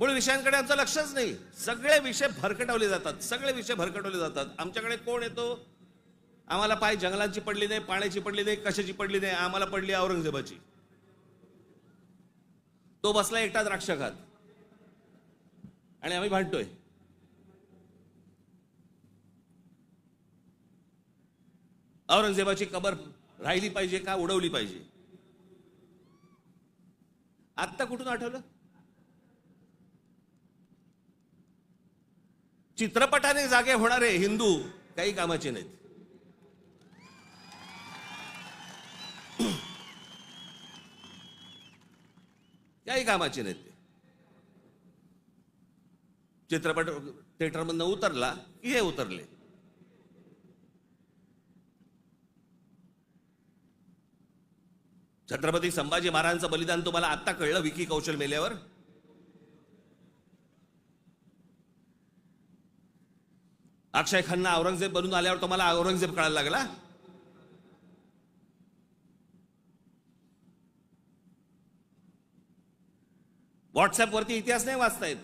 मूळ विषयांकडे आमचं लक्षच नाही. सगळे विषय भरकटवले जातात. सगळे विषय भरकटवले जातात. आमच्याकडे कोण येतो? आम्हाला पाय जंगलांची पडली नाही पाण्याची पडली नाही कशाची पडली नाही आम्हाला पडली औरंगजेबाची. तो बसला एकटा द्राक्ष खात आणि आम्ही भांडतोय. औरंगजेबाची कबर राहिली पाहिजे का उडवली पाहिजे? आत्ता कुठून आठवलं? चित्रपटाने जागे होणारे हिंदू काही कामाचे नाहीत. काही कामाचे नाहीत ते. चित्रपट थिएटरमधनं उतरला की हे उतरले. छत्रपती संभाजी महाराजांचं बलिदान तुम्हाला आत्ता कळलं विकी कौशल मेल्यावर? अक्षय खन्ना औरंगजेब बनून आल्यावर तुम्हाला औरंगजेब कळायला लागला व्हॉट्सअपवरती इतिहास नाही वाचतायत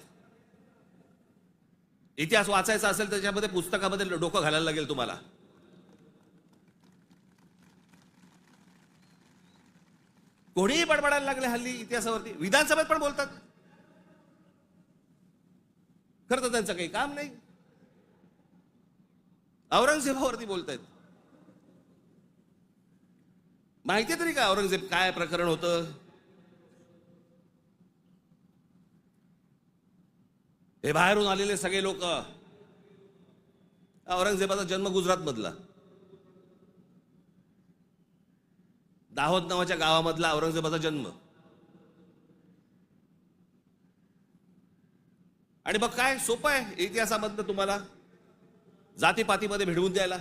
इतिहास वाचायचा असेल त्याच्यामध्ये पुस्तकामध्ये डोकं घालायला लागेल तुम्हाला. कोणीही बडबडायला लागले हल्ली इतिहासावरती. विधानसभेत पण बोलतात. खरं तर त्यांचं काही काम नाही. औरंगजेबावरती बोलतायत. माहिती तरी का औरंगजेब काय प्रकरण होतं? हे बाहेरून आलेले सगळे लोक. औरंगजेबाचा जन्म गुजरात मधला. दाहोद नावाच्या गावामधला औरंगजेबाचा जन्म. आणि मग काय? सोपं आहे इतिहासामधनं तुम्हाला. जातीपातीमध्ये भिडवून द्यायला.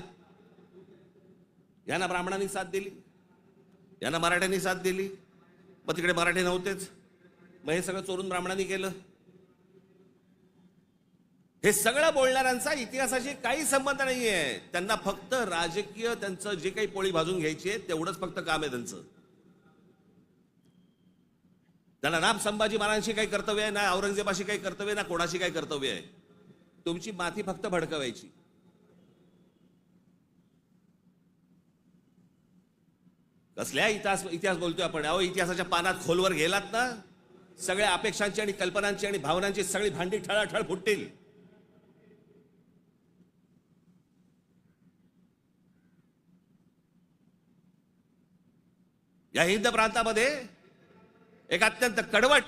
यांना ब्राह्मणांनी साथ दिली. यांना मराठ्यांनी साथ दिली. मग तिकडे मराठी नव्हतेच. मग हे सगळं चोरून ब्राह्मणांनी केलं. हे सगळं बोलणाऱ्यांचा इतिहासाशी काही संबंध नाही आहे त्यांना फक्त राजकीय त्यांचं जे काही पोळी भाजून घ्यायची आहे तेवढंच फक्त काम आहे त्यांचं. त्यांना ना संभाजी महाराजांशी काही कर्तव्य आहे ना औरंगजेबाशी काही कर्तव्य ना कोणाशी काही कर्तव्य आहे. तुमची माथी फक्त भडकवायची. कसल्या इतिहास इतिहास बोलतोय आपण. अहो इतिहासाच्या पानात खोलवर गेलात ना सगळ्या अपेक्षांची आणि कल्पनांची आणि भावनांची सगळी भांडी ठळाठळ फुटतील. या हिंद प्रांतामध्ये एक अत्यंत कडवट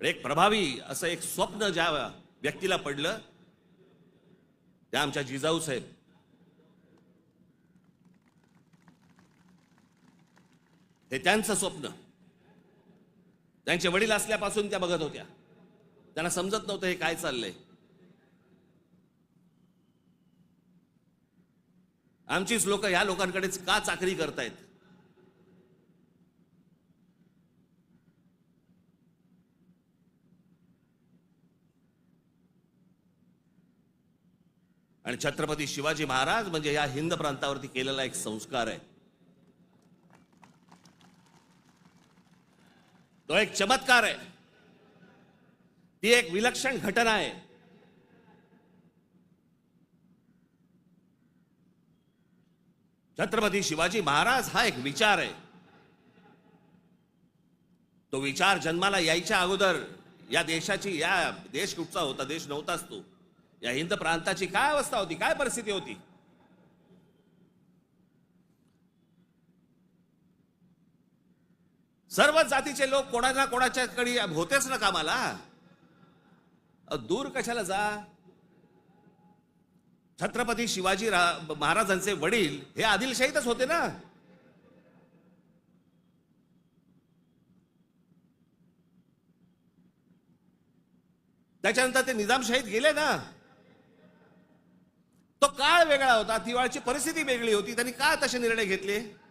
एक प्रभावी असं एक स्वप्न ज्या व्यक्तीला पडलं त्या आमच्या जिजाऊ साहेब. हे त्यांचं स्वप्न. त्यांचे वडील असल्यापासून त्या बघत होत्या. त्यांना समजत नव्हतं हे काय चाललंय. आमचीच लोक या लोकांकडेच का चाकरी करतायत? आणि छत्रपती शिवाजी महाराज म्हणजे या हिंद प्रांतावरती केलेला एक संस्कार आहे. तो एक चमत्कार आहे. ती एक विलक्षण घटना आहे. छत्रपती शिवाजी महाराज हा एक विचार आहे. तो विचार जन्माला यायच्या अगोदर या देशाची या देश कुठचा होता देश नव्हताच तो. या हिंद प्रांताची काय अवस्था होती काय परिस्थिती होती? सर्व जातीचे लोक कोणाला कोणाच्याकडे होतेच ना कामाला. दूर कशाला जा? छत्रपती शिवाजी रा- महाराजांचे वडील हे आदिलशाहीतच होते ना. त्याच्यानंतर ते निजामशाहीत गेले ना. तो काळ वेगळा होता दिवाळीची परिस्थिती वेगळी होती त्यांनी का तसे निर्णय घेतले?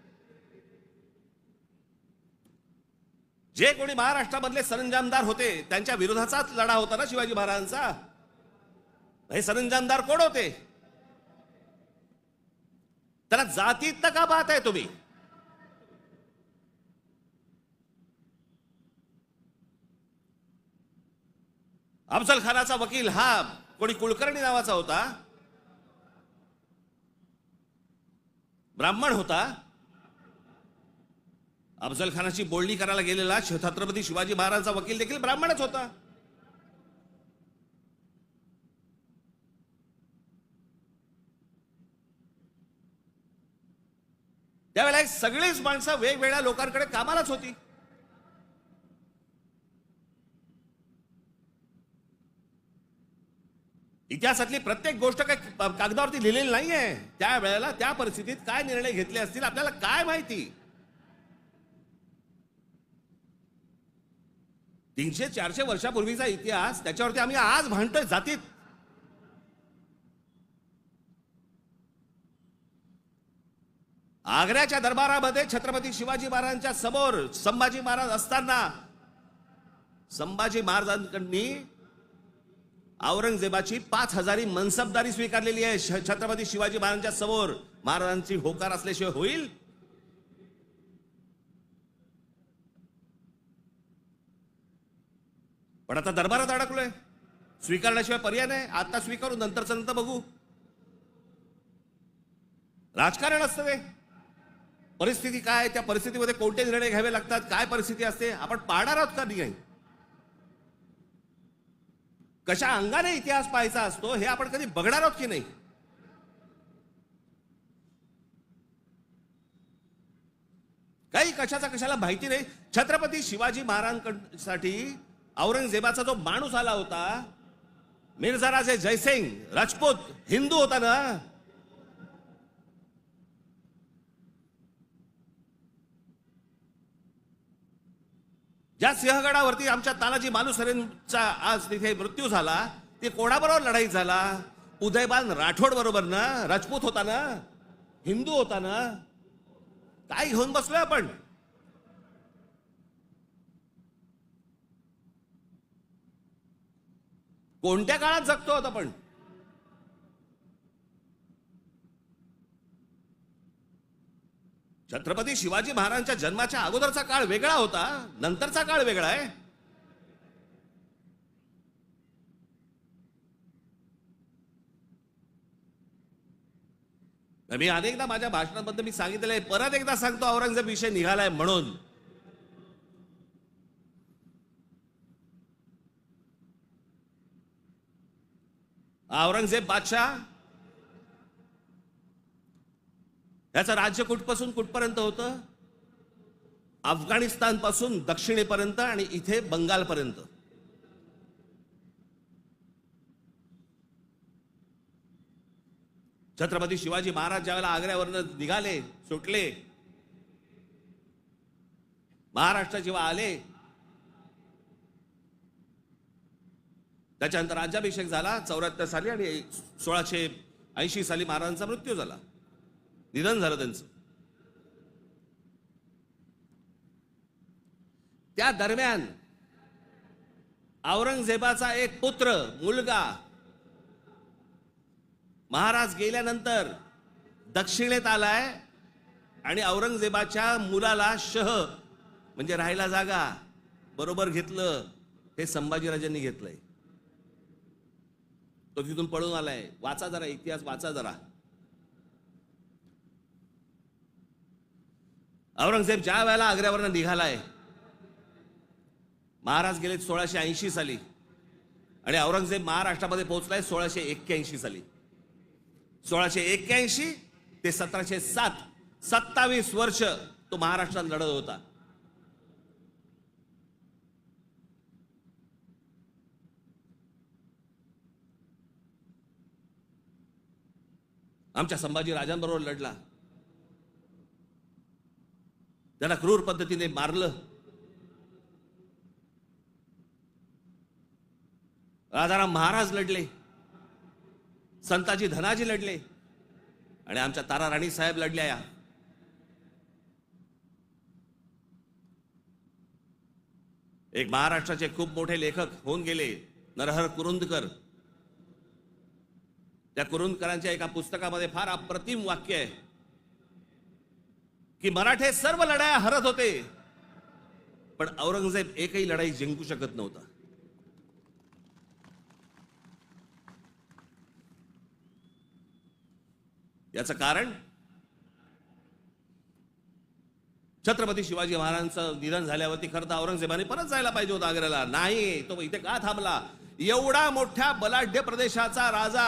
जे कोणी महाराष्ट्रामधले सरंजामदार होते त्यांच्या विरोधाचाच लढा होता ना शिवाजी महाराजांचा? हे सरंजामदार कोण होते? त्याला जातीत का पाहताय तुम्ही? अफजल खानाचा वकील हा कोणी कुलकर्णी नावाचा होता? ब्राह्मण होता? अफजल खानाची बोलणी करायला गेलेला छत्रपती शिवाजी महाराजांचा वकील देखील ब्राह्मणच होता. त्यावेळेला सगळीच माणसं वेगवेगळ्या लोकांकडे कामालाच होती. इतिहासातली प्रत्येक गोष्ट काही कागदावरती लिहिलेली नाहीये. त्या वेळेला त्या परिस्थितीत काय निर्णय घेतले असतील आपल्याला काय माहिती? तीनशे चारशे वर्षापूर्वीचा इतिहास त्याच्यावरती आम्ही आज भांडतोय जातीत. आग्र्याच्या दरबारामध्ये छत्रपती शिवाजी महाराजांच्या समोर संभाजी महाराज असताना संभाजी महाराजांकडनी औरंगजेबाची पाच हजारी मनसबदारी स्वीकारलेली आहे. श- छत्रपती शिवाजी महाराजांच्या समोर महाराजांची होकार असल्याशिवाय होईल? पण आता दरबारात अडकलोय. स्वीकारण्याशिवाय पर्याय नाही. आता स्वीकारू नंतरचं नंतर बघू. राजकारण असतं ते परिस्थिती काय त्या परिस्थितीमध्ये कोणते निर्णय घ्यावे लागतात? काय परिस्थिती असते? आपण पाहणार आहोत का नाही कशा अंगाने इतिहास पाहायचा असतो हे आपण कधी बघणार आहोत की नाही? काही कशाचा कशाला माहिती नाही. छत्रपती शिवाजी महाराजांसाठी औरंगजेबाचा जो माणूस आला होता मिर्झा राजे जयसिंग राजपूत हिंदू होता ना? ज्या सिंहगडावरती आमच्या तानाजी मालुसरेंचा आज तिथे मृत्यू झाला ते कोणाबरोबर लढाई झाला? उदयबान राठोड बरोबर ना? राजपूत होता ना? हिंदू होता ना? काय घेऊन बसलोय आपण? कोणत्या काळात जगतो आहोत आपण? छत्रपती शिवाजी महाराजांच्या जन्माच्या अगोदरचा काळ वेगळा होता नंतरचा काळ वेगळा आहे. मी अनेकदा माझ्या भाषणाबद्दल मी सांगितलेलं आहे परत एकदा सांगतो औरंगजेब विषय निघालाय म्हणून. औरंगजेब बादशाह? याचं राज्य कुठपासून कुठपर्यंत होतं? अफगाणिस्तानपासून दक्षिणेपर्यंत आणि इथे बंगालपर्यंत. छत्रपती शिवाजी महाराज ज्यावेळेला आग्र्यावरनं निघाले सुटले महाराष्ट्र जेव्हा आले त्याच्यानंतर राज्याभिषेक झाला चौऱ्याहत्तर साली आणि सोळाशे ऐंशी साली महाराजांचा मृत्यू झाला. निधन झालं त्यांचं. त्या दरम्यान औरंगजेबाचा एक पुत्र मुलगा महाराज गेल्यानंतर दक्षिणेत आलाय आणि औरंगजेबाच्या मुलाला शह म्हणजे राहायला जागा बरोबर घेतलं हे संभाजीराजांनी घेतलंय. तो तिथून पळून आलाय. वाचा जरा इतिहास वाचा जरा. औरंगजेब ज्या वेळेला आग्र्यावरनं निघालाय महाराज गेले सोळाशे ऐंशी साली. आणि औरंगजेब महाराष्ट्रामध्ये पोहोचलाय सोळाशे एक्क्याऐंशी साली. सोळाशे एक्क्याऐंशी ते सतराशे सात सत्तावीस वर्ष तो महाराष्ट्रात लढत होता. आमच्या संभाजी राजांबरोबर लढला. त्याला क्रूर पद्धतीने मारलं. राजाराम महाराज लढले. संताजी धनाजी लढले. आणि आमच्या तारा राणी साहेब लढल्या या. एक महाराष्ट्राचे खूप मोठे लेखक होऊन गेले नरहर कुरुंदकर. त्या कुरुंदकरांच्या एका पुस्तकामध्ये फार अप्रतिम वाक्य आहे की मराठे सर्व लढाया हरत होते पण औरंगजेब एकही लढाई जिंकू शकत नव्हता. याचं कारण? छत्रपती शिवाजी महाराजांचं निधन झाल्यावरती खरं तर औरंगजेबाने परत जायला पाहिजे होता आग्र्याला. नाही तो इथे का थांबला? एवढा मोठ्या बलाढ्य प्रदेशाचा राजा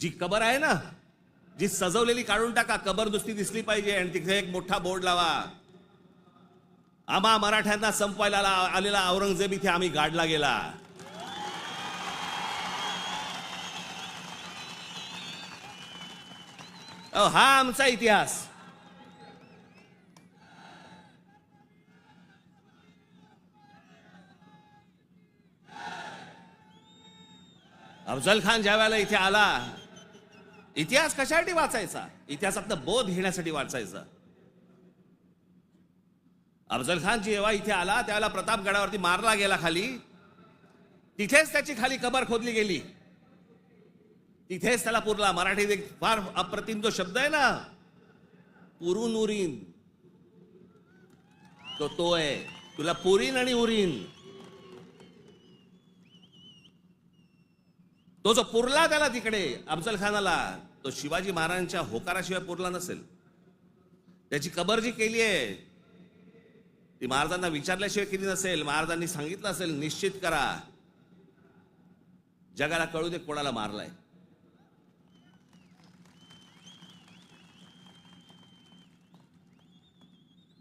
जी कबर आहे ना जी सजवलेली काढून टाका कबर दुसरी दिसली पाहिजे आणि तिथे एक मोठा बोर्ड लावा. आम्हा मराठ्यांना संपवायला आलेला औरंगजेब इथे आम्ही गाडला गेला. अहो, हा आमचा इतिहास. अफजल खान ज्या वेळेला इथे आला इतिहास कशासाठी वाचायचा? इतिहासातनं बोध घेण्यासाठी वाचायचा. अफजल खान जेव्हा इथे आला त्यावेळेला प्रतापगडावरती मारला गेला खाली. तिथेच त्याची खाली कबर खोदली गेली. तिथेच त्याला पुरला. मराठीत एक फार अप्रतिम जो शब्द आहे ना पुरून उरीन. तो तो आहे. तुला पुरीन आणि उरीन. तो जो पुरला त्याला तिकडे अफजल खानाला तो शिवाजी महाराजांच्या होकाराशिवाय पुरला नसेल. त्याची कबर जी केली आहे ती महाराजांना विचारल्याशिवाय केली नसेल महाराजांनी सांगितलं असेल निश्चित करा. जगाला कळू दे कोणाला मारलाय.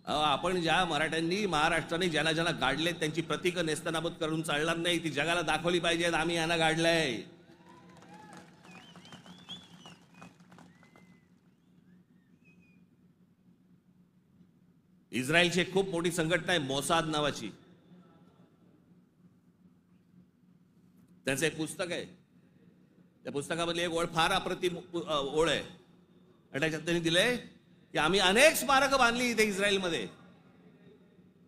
अहो, आपण ज्या मराठ्यांनी महाराष्ट्राने ज्यांना ज्यांना गाडले त्यांची प्रतीक नेस्तनाबूत करून चालणार नाही ती जगाला दाखवली पाहिजेत आम्ही यांना गाडलंय. इस्रायलची एक खूप मोठी संघटना आहे मोसाद नावाची. त्यांचं एक पुस्तक आहे. त्या पुस्तकामधली एक ओळ फार अप्रतिम ओळ आहे. आणि त्याच्यात त्यांनी दिलंय की आम्ही अनेक स्मारकं बांधली इथे इस्रायलमध्ये.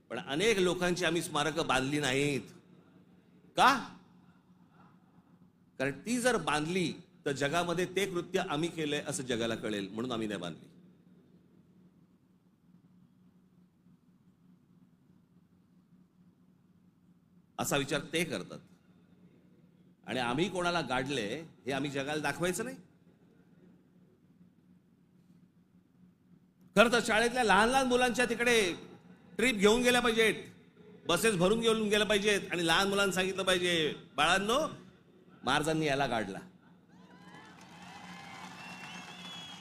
पण अनेक लोकांची आम्ही स्मारकं बांधली नाहीत. का? कारण ती जर बांधली तर जगामध्ये ते कृत्य आम्ही केलंय असं जगाला कळेल म्हणून आम्ही नाही बांधली. असा विचार ते करतात. आणि आम्ही कोणाला गाडले हे आम्ही जगाला दाखवायचं नाही. खरं तर शाळेतल्या लहान लहान मुलांच्या तिकडे ट्रिप घेऊन गेल्या पाहिजेत. बसेस भरून घेऊन गेल्या पाहिजेत आणि लहान मुलांना सांगितलं पाहिजे बाळांनो महाराजांनी याला गाडला.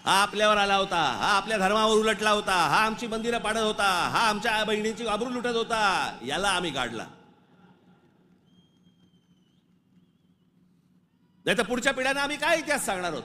हा आपल्यावर आला होता हा आपल्या धर्मावर उलटला होता हा आमची मंदिरं पाडत होता हा आमच्या बहिणीची आबरू लुटत होता याला आम्ही गाडला. नाही तर पुढच्या पिढ्यांना आम्ही काय इतिहास सांगणार आहोत?